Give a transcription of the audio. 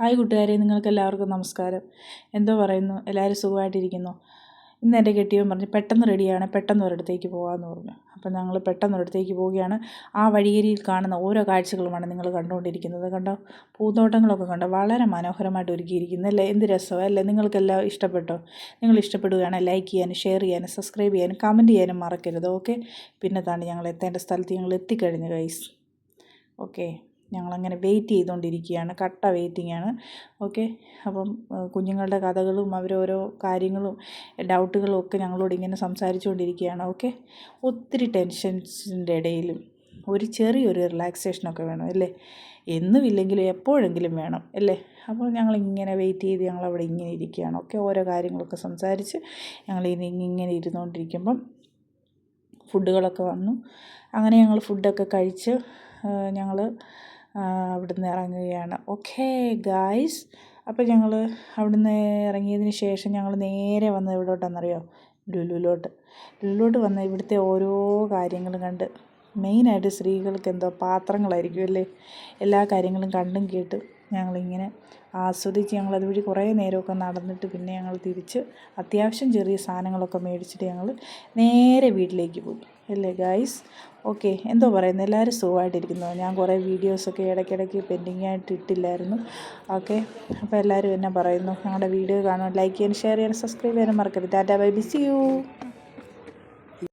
Hi കൂട്ടുകാരെ നിങ്ങൾക്ക് എല്ലാവർക്കും നമസ്കാരം. എന്തോ പറയുന്നു എല്ലാവരും സുഖമായിട്ടിരിക്കുന്നു. ഇന്ന് എന്റെ കെട്ടിയവൻ പറഞ്ഞു പെട്ടെന്ന് റെഡിയാണ് പെട്ടെന്ന് ഒരിടത്തേക്ക് പോകാമെന്ന് പറഞ്ഞു. അപ്പം ഞങ്ങൾ പെട്ടെന്ന് ഒരിടത്തേക്ക് പോവുകയാണ്. ആ വഴിയരിയിൽ കാണുന്ന ഓരോ കാഴ്ചകളുമാണ് നിങ്ങൾ കണ്ടുകൊണ്ടിരിക്കുന്നത്. കണ്ടോ? പൂന്തോട്ടങ്ങളൊക്കെ കണ്ടോ? വളരെ മനോഹരമായിട്ട് ഒരുക്കിയിരിക്കുന്നു അല്ലേ? എന്ത് രസമോ അല്ലേ? നിങ്ങൾക്കെല്ലാം ഇഷ്ടപ്പെട്ടോ? നിങ്ങൾ ഇഷ്ടപ്പെടുകയാണ് ലൈക്ക് ചെയ്യാനും ഷെയർ ചെയ്യാനും സബ്സ്ക്രൈബ് ചെയ്യാനും കമന്റ് ചെയ്യാനും മറക്കരുത് ഓക്കെ പിന്നെ താണ്ട് ഞങ്ങൾ എത്തേണ്ട സ്ഥലത്ത് ഞങ്ങൾ എത്തിക്കഴിഞ്ഞു ഗൈസ് ഓക്കെ ഞങ്ങളങ്ങനെ വെയിറ്റ് ചെയ്തുകൊണ്ടിരിക്കുകയാണ് കട്ട വെയിറ്റിംഗ് ആണ്. ഓക്കെ അപ്പം കുഞ്ഞുങ്ങളുടെ കഥകളും അവരോരോ കാര്യങ്ങളും ഡൗട്ടുകളും ഒക്കെ ഞങ്ങളോട് ഇങ്ങനെ സംസാരിച്ചുകൊണ്ടിരിക്കുകയാണ് ഓക്കെ ഒത്തിരി ടെൻഷൻസിന്റെ ഇടയിലും ഒരു ചെറിയൊരു റിലാക്സേഷനൊക്കെ വേണം അല്ലേ? എന്നുമില്ലെങ്കിലും എപ്പോഴെങ്കിലും വേണം അല്ലേ? അപ്പോൾ ഞങ്ങളിങ്ങനെ വെയിറ്റ് ചെയ്ത് ഞങ്ങളവിടെ ഇങ്ങനെ ഇരിക്കുകയാണ് ഓക്കെ ഓരോ കാര്യങ്ങളൊക്കെ സംസാരിച്ച് ഞങ്ങൾ ഇനി ഇങ്ങനെ ഇരുന്നുകൊണ്ടിരിക്കുമ്പം ഫുഡുകളൊക്കെ വന്നു. അങ്ങനെ ഞങ്ങൾ ഫുഡൊക്കെ കഴിച്ച് ഞങ്ങൾ അവിടുന്ന് ഇറങ്ങുകയാണ്. ഓക്കേ ഗായ്സ് അപ്പോൾ ഞങ്ങൾ അവിടുന്ന് ഇറങ്ങിയതിന് ശേഷം ഞങ്ങൾ നേരെ വന്നത് എവിടോട്ടാണെന്നറിയോ? ലുലുലോട്ട്. ലുലുലോട്ട് വന്ന് ഇവിടുത്തെ ഓരോ കാര്യങ്ങളും കണ്ട് മെയിനായിട്ട് സ്ത്രീകൾക്ക് എന്തോ പാത്രങ്ങളായിരിക്കും അല്ലേ? എല്ലാ കാര്യങ്ങളും കണ്ടും കേട്ടും ഞങ്ങളിങ്ങനെ ആസ്വദിച്ച് ഞങ്ങൾ അതുവഴി കുറേ നേരമൊക്കെ നടന്നിട്ട് പിന്നെ ഞങ്ങൾ തിരിച്ച് അത്യാവശ്യം ചെറിയ സാധനങ്ങളൊക്കെ മേടിച്ചിട്ട് ഞങ്ങൾ നേരെ വീട്ടിലേക്ക് പോയി. അല്ലേ ഗായ്സ്? ഓക്കെ എന്തോ പറയുന്നത്? എല്ലാവരും സുഖമായിട്ടിരിക്കുന്നു? ഞാൻ കുറേ വീഡിയോസൊക്കെ ഇടയ്ക്കിടയ്ക്ക് പെൻഡിങ് ആയിട്ട് ഇട്ടില്ലായിരുന്നു. ഓക്കെ അപ്പോൾ എല്ലാവരും എന്നെ പറയുന്നു? ഞങ്ങളുടെ വീഡിയോ കാണാൻ ലൈക്ക് ചെയ്യാൻ ഷെയർ ചെയ്യാൻ സബ്സ്ക്രൈബ് ചെയ്യാനും മറക്കരുത്. ടാറ്റാ ബൈ ബിസി യു.